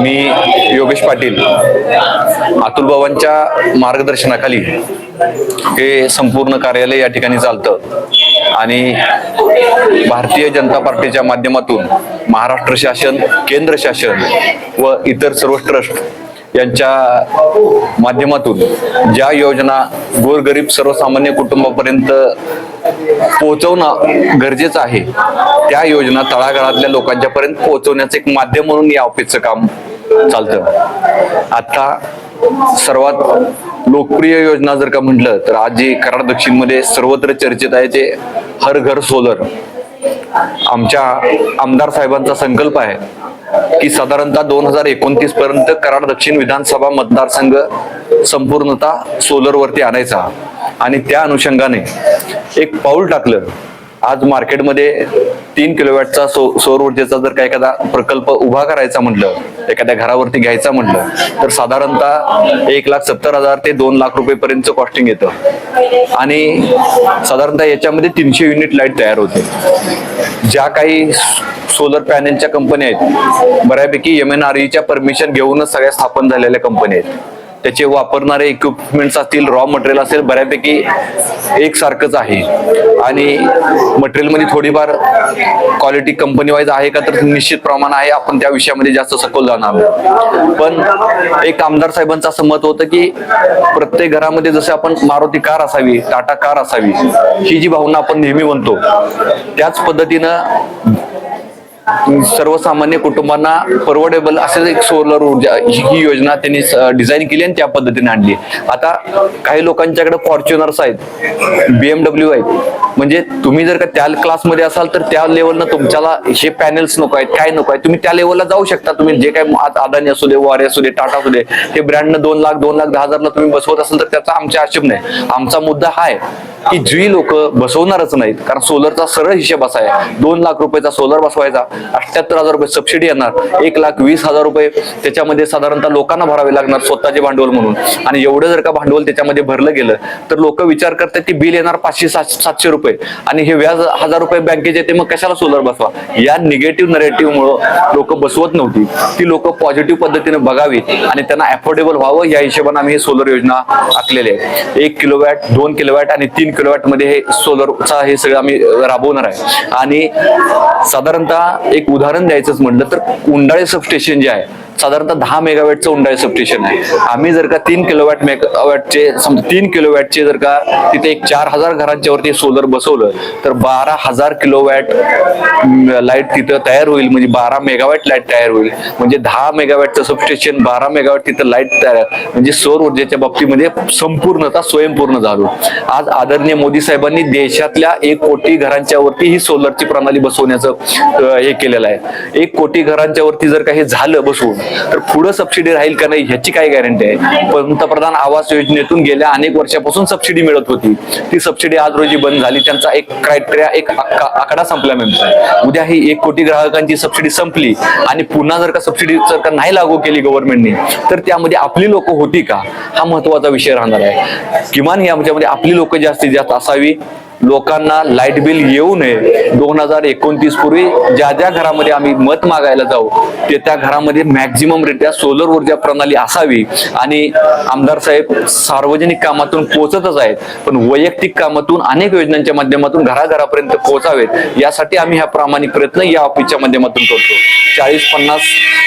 मी योगेश पाटील अतुल बाबांच्या मार्गदर्शनाखाली हे संपूर्ण कार्यालय या ठिकाणी चालतं. आणि भारतीय जनता पार्टीच्या माध्यमातून महाराष्ट्र शासन केंद्र शासन व इतर सर्व ट्रस्ट यांच्या माध्यमातून ज्या योजना गोरगरीब सर्वसामान्य कुटुंबापर्यंत पोहोचवणं गरजेचं आहे त्या योजना तळागाळातल्या लोकांच्या पर्यंत पोहोचवण्याचं एक माध्यम म्हणून या ऑफिसचं काम चालतं. आता सर्वात लोकप्रिय योजना जर का म्हटलं तर आज जे कराड दक्षिणमध्ये सर्वत्र चर्चेत आहे ते हर घर सोलर. आमच्या आमदार साहेबांचा संकल्प आहे की साधारणतः दोन हजार एकोणतीस पर्यंत कराड दक्षिण विधानसभा मतदारसंघ संपूर्णतः सोलरवरती आणायचा. आणि त्या अनुषंगाने एक पाऊल टाकलं. आज मार्केटमध्ये तीन किलोवॅटचा सो सौर ऊर्जेचा जर का एखादा प्रकल्प उभा करायचा म्हटलं एखाद्या घरावरती घ्यायचा म्हटलं तर साधारणतः एक लाख सत्तर हजार ते दोन लाख रुपये पर्यंत कॉस्टिंग येतं. आणि साधारणतः याच्यामध्ये तीनशे युनिट लाइट तयार होते. ज्या काही सोलर पॅनेलच्या कंपन्या आहेत बऱ्यापैकी एम एन आर ईच्या परमिशन घेऊनच सगळ्या स्थापन झालेल्या कंपन्या आहेत. त्याचे वापरणारे इक्विपमेंट्स असतील रॉ मटेरियल असेल बऱ्यापैकी एकसारखंच आहे. आणि मटेरियलमध्ये थोडीफार क्वालिटी कंपनी वाईज आहे का तर निश्चित प्रमाण आहे. आपण त्या विषयामध्ये जास्त सखोल जाणार पण एक आमदार साहेबांचं असं मत होतं की प्रत्येक घरामध्ये जसे आपण मारुती कार असावी टाटा कार असावी ही जी भावना आपण नेहमी म्हणतो त्याच पद्धतीनं सर्वसामान्य कुटुंबांना परवडेबल असेच एक सोलर ऊर्जा ही ही योजना त्यांनी डिझाईन केली आणि त्या पद्धतीने आणली. आता काही लोकांच्याकडे फॉर्च्युनर्स आहेत बीएमडब्ल्यू आहेत. म्हणजे तुम्ही जर का त्या क्लासमध्ये असाल तर त्या लेवलनं तुमच्याला हे पॅनेल्स नको आहेत काय नको आहे तुम्ही त्या लेवलला जाऊ शकता. तुम्ही जे काय अदानी असू दे वारे असू दे टाटा असू दे हे ब्रँडनं दोन लाख दोन लाख दहा हजारला तुम्ही बसवत असाल तर त्याचा आमच्या आक्षेप नाही. आमचा मुद्दा हा आहे की जी लोक बसवणारच नाहीत कारण सोलरचा सरळ हिशेब असा आहे. दोन लाख रुपयाचा सोलर बसवायचा अठ्याहत्तर हजार रुपये सबसिडी येणार एक लाख वीस हजार रुपये त्याच्यामध्ये साधारणतः लोकांना भरावे लागणार स्वतःचे भांडवल म्हणून. आणि एवढं जर का भांडवल त्याच्यामध्ये भरलं गेलं तर लोक विचार करतात की बिल येणार पाचशे सात सातशे रुपये. आणि हे व्याज हजार रुपये बँकेचे येते मग कशाला सोलर बसवा? या निगेटिव्ह नरेटिव्ह मुळे लोक बसवत नव्हती. ती लोक पॉझिटिव्ह पद्धतीने बघावी आणि त्यांना अफोर्डेबल व्हावं या हिशोबाने आम्ही हे सोलर योजना आखलेली आहे. एक किलोवॅट दोन किलोवॅट आणि तीन किलोवॅटमध्ये हे सोलरचा हे सगळं आम्ही राबवणार आहे. आणि साधारणतः एक उदाहरण द्यायचंच म्हटलं तर उंडाळे सबस्टेशन जे आहे साधारणतः दहा मेगावॅटचं उंडाळे सबस्टेशन आहे. आम्ही जर का तीन किलोवॅट मेगावॅटचे समजा तीन किलोवॅटचे जर का तिथे एक चार हजार घरांच्या वरती सोलर बसवलं तर बारा हजार किलोवॅट लाइट तिथं तयार होईल. म्हणजे बारा मेगावॅट लाइट तयार होईल. म्हणजे दहा मेगावॅटचं सबस्टेशन बारा मेगावॅट तिथं लाइट तयार म्हणजे सौर ऊर्जेच्या बाबतीमध्ये संपूर्णता स्वयंपूर्ण झालो. आज आदरणीय मोदी साहेबांनी देशातल्या एक कोटी घरांच्या वरती ही सोलरची प्रणाली बसवण्याचं हे केलेलं आहे. एक कोटी घरांच्या वरती जर काही झालं बसवून तर पुढं सबसिडी राहील का नाही ह्याची काय गॅरंटी आहे? पंतप्रधान आवास योजनेतून गेल्या अनेक वर्षापासून सबसिडी मिळत होती. ती सबसिडी आज रोजी बंद झाली. त्यांचा एक क्रायटेरिया एक आकडा संपला मॅम उद्या ही एक कोटी ग्राहकांची सबसिडी संपली आणि पुन्हा जर का सबसिडी जर का नाही लागू केली गव्हर्नमेंटने तर त्यामध्ये आपली लोक होती का? हा महत्त्वाचा विषय राहणार आहे. किमान याच्यामध्ये आपली लोक जास्तीत जास्त असावी. लोकांना लाइट बिल येऊ नये. दोन हजार एकोणतीस पूर्वी ज्या ज्या घरामध्ये आम्ही मत मागायला जाऊ ते त्या घरामध्ये मॅक्झिमम रित्या सोलर ऊर्जा प्रणाली असावी आणि आमदार साहेब सार्वजनिक कामातून पोहोचतच आहेत पण वैयक्तिक कामातून अनेक योजनांच्या माध्यमातून घराघरापर्यंत पोहोचावेत यासाठी आम्ही हा प्रामाणिक प्रयत्न या ऑफिसच्या माध्यमातून करतो. चाळीस पन्नास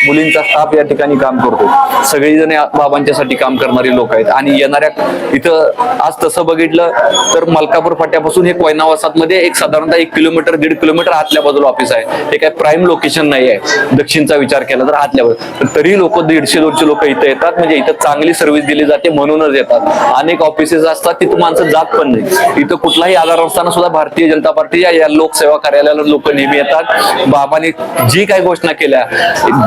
मुलींचा स्टाफ या ठिकाणी काम करतो. सगळेजण बाबांच्यासाठी काम करणारे लोक आहेत. आणि येणाऱ्या इथं आज तसं बघितलं तर मलकापूर फाट्यापासून हे कोयना मध्ये एक साधारणतः एक किलोमीटर दीड किलोमीटर आतल्या बाजूला ऑफिस आहे. हे काय प्राईम लोकेशन नाही आहे. दक्षिणचा विचार केला तर आतल्या बाजूला तरी लोक दीडशे दोनशे लोक इथं येतात. म्हणजे इथं चांगली सर्व्हिस दिली जाते म्हणूनच येतात. अनेक ऑफिसेस असतात तिथं माणसं जात पण नाही इथं कुठलाही आधार असताना सुद्धा भारतीय जनता पार्टी या लोकसेवा कार्यालयाला लोक नेहमी येतात. बाबाने जी काही घोषणा केल्या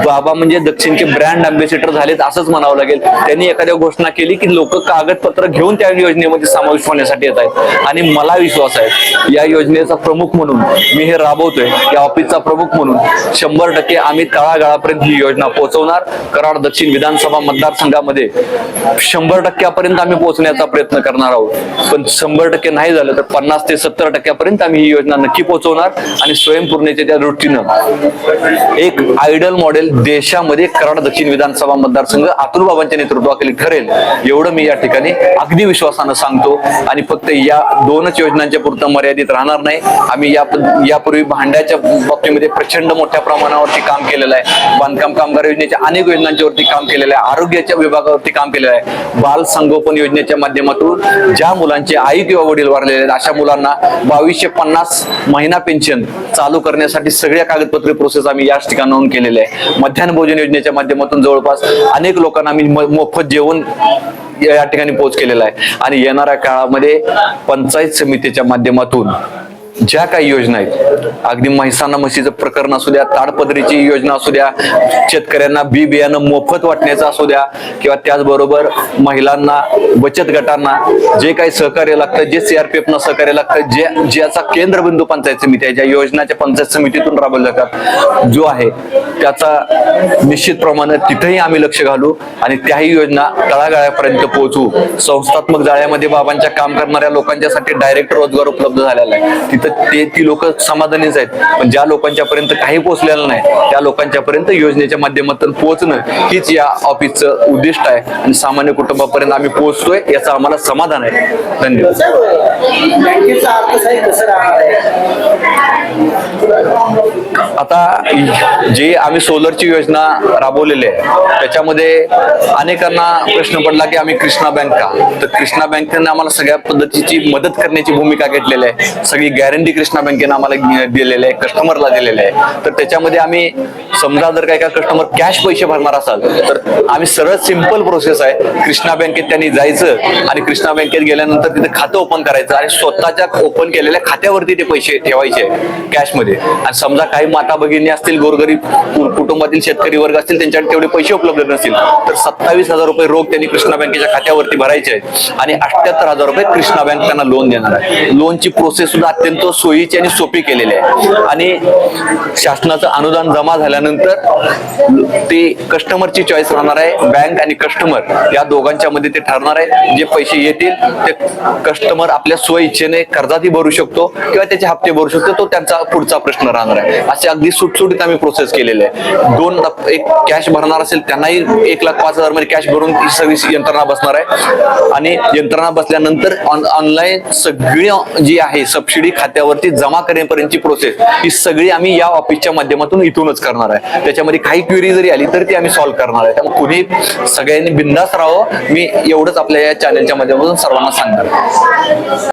बाबा म्हणजे दक्षिणचे ब्रँड अम्बेसिडर झालेत असंच म्हणावं लागेल. त्यांनी एखाद्या घोषणा केली की लोक कागदपत्र घेऊन त्या योजनेमध्ये समावेश होण्यासाठी येत आहेत. आणि मला विश्वास बाबासाहेब. या योजनेचा प्रमुख म्हणून मी हे राबवतोय या ऑफिसचा प्रमुख म्हणून. शंभर टक्के आम्ही तळागाळापर्यंत ही योजना पोहोचवणार. कराड दक्षिण विधानसभा मतदारसंघामध्ये शंभर टक्क्यापर्यंत आम्ही पोहोचण्याचा प्रयत्न करणार आहोत. पण शंभर टक्के नाही झालं तर पन्नास ते सत्तर टक्क्यापर्यंत आम्ही ही योजना नक्की पोहोचवणार आणि स्वयंपूर्णतेच्या त्या दृष्टीनं एक आयडल मॉडेल देशामध्ये कराड दक्षिण विधानसभा मतदारसंघ अतुल बाबांच्या नेतृत्वाखाली ठरेल एवढं मी या ठिकाणी अगदी विश्वासानं सांगतो. आणि फक्त या दोनच योजनांच्या पुरतं मर्यादित राहणार नाही. आम्ही या यापूर्वी भांड्याच्या बाबतीमध्ये प्रचंड मोठ्या प्रमाणावरती काम केलेलं आहे. बांधकाम कामगार योजनेच्या अनेक योजनांच्यावरती काम केलेलं आहे. आरोग्याच्या विभागावरती काम केलेलं आहे. बाल संगोपन योजनेच्या माध्यमातून ज्या मुलांचे आई किंवा वडील वारलेले आहेत अशा मुलांना बावीसशे पन्नास महिना पेन्शन चालू करण्यासाठी सगळ्या कागदपत्रे प्रोसेस आम्ही याच ठिकाणाहून केलेल्या केलेले आहे. मध्यान्ह भोजन योजनेच्या माध्यमातून जवळपास अनेक लोकांना आम्ही मोफत जेवण या ठिकाणी पोहोच केलेला आहे. आणि येणाऱ्या काळामध्ये पंचायत समितीच्या माध्यमातून ज्या काही योजना आहेत अगदी म्हैसाना म्हशीचं प्रकरण असू द्या ताडपदरीची योजना असू द्या शेतकऱ्यांना बी बियाणं मोफत वाटण्याचं असू द्या किंवा त्याचबरोबर महिलांना बचत गटांना जे काही सहकार्य लागतं जे सीआरपीएफ न सहकार्य लागतं जे ज्याचा केंद्रबिंदू पंचायत समिती आहे ज्या योजनाच्या पंचायत समितीतून राबवल्या जातात जो आहे त्याचा निश्चित प्रमाणे तिथेही आम्ही लक्ष घालू आणि त्याही योजना तळागाळापर्यंत पोहोचू. संस्थात्मक जाळ्यामध्ये बाबांच्या काम करणाऱ्या लोकांच्यासाठी डायरेक्ट रोजगार उपलब्ध झालेला आहे. तिथं ते ती लोक समाधानीच आहेत. पण ज्या लोकांच्या पर्यंत काही पोहोचलेलं नाही त्या लोकांच्या पर्यंत योजनेच्या माध्यमातून पोहोचणं हीच या ऑफिसचं उद्दिष्ट आहे. आणि सामान्य कुटुंबापर्यंत आम्ही पोहोचतोय याचं आम्हाला समाधान आहे. धन्यवाद. आता जे आम्ही सोलरची योजना राबवलेली आहे त्याच्यामध्ये अनेकांना प्रश्न पडला की आम्ही कृष्णा बँक का? तर कृष्णा बँकेने आम्हाला सगळ्या पद्धतीची मदत करण्याची भूमिका घेतलेली आहे. सगळी गॅरंटी कृष्णा बँकेने आम्हाला दिलेली आहे कस्टमरला दिलेली आहे. तर त्याच्यामध्ये आम्ही समजा जर काही का कस्टमर कॅश पैसे भरणार असाल तर आम्ही सरळ सिंपल प्रोसेस आहे. कृष्णा बँकेत त्यांनी जायचं आणि कृष्णा बँकेत गेल्यानंतर तिथे खातं ओपन करायचं आणि स्वतःच्या ओपन केलेल्या खात्यावरती ते पैसे ठेवायचे कॅशमध्ये आणि समजा काही माता भगिनी असतील गोरगरीब कुटुंबातील शेतकरी वर्ग असतील त्यांच्याकडे तेवढे पैसे उपलब्ध नसतील. तर सत्तावीस हजार रुपये रोख त्यांनी कृष्णा बँकेच्या खात्यावरती भरायचे आहेत. आणि अठ्याहत्तर हजार रुपये कृष्णा बँक त्यांना लोन देणार आहे. लोनची प्रोसेस सुद्धा अत्यंत सोयीची आणि सोपी केलेली आहे. आणि शासनाचं अनुदान जमा झाल्यानंतर ते कस्टमरची चॉईस राहणार आहे. बँक आणि कस्टमर या दोघांच्या मध्ये ते ठरणार आहे. जे पैसे येतील ते कस्टमर आपल्या स्वइच्छेने कर्जातही भरू शकतो किंवा त्याचे हप्ते भरू शकतो. तो त्यांचा पुढचा प्रश्न राहणार आहे. अशा अगदी सुटसुटीत आम्ही प्रोसेस केलेले आहे. दोन एक कॅश भरणार असेल त्यांनाही एक लाख पाच हजारमध्ये कॅश भरून ही सगळी यंत्रणा बसणार आहे. आणि यंत्रणा बसल्यानंतर ऑनलाईन सगळी जी आहे सबसिडी खात्यावरती जमा करण्यापर्यंतची प्रोसेस ही सगळी आम्ही या ऑफिसच्या माध्यमातून इथूनच करणार आहे. त्याच्यामध्ये काही क्वेरी जरी आली तर ती आम्ही सॉल्व्ह करणार आहे. त्यामुळे कुणी सगळ्यांनी बिंदास राहावं मी एवढंच आपल्या या चॅनलच्या माध्यमातून सर्वांना सांगणार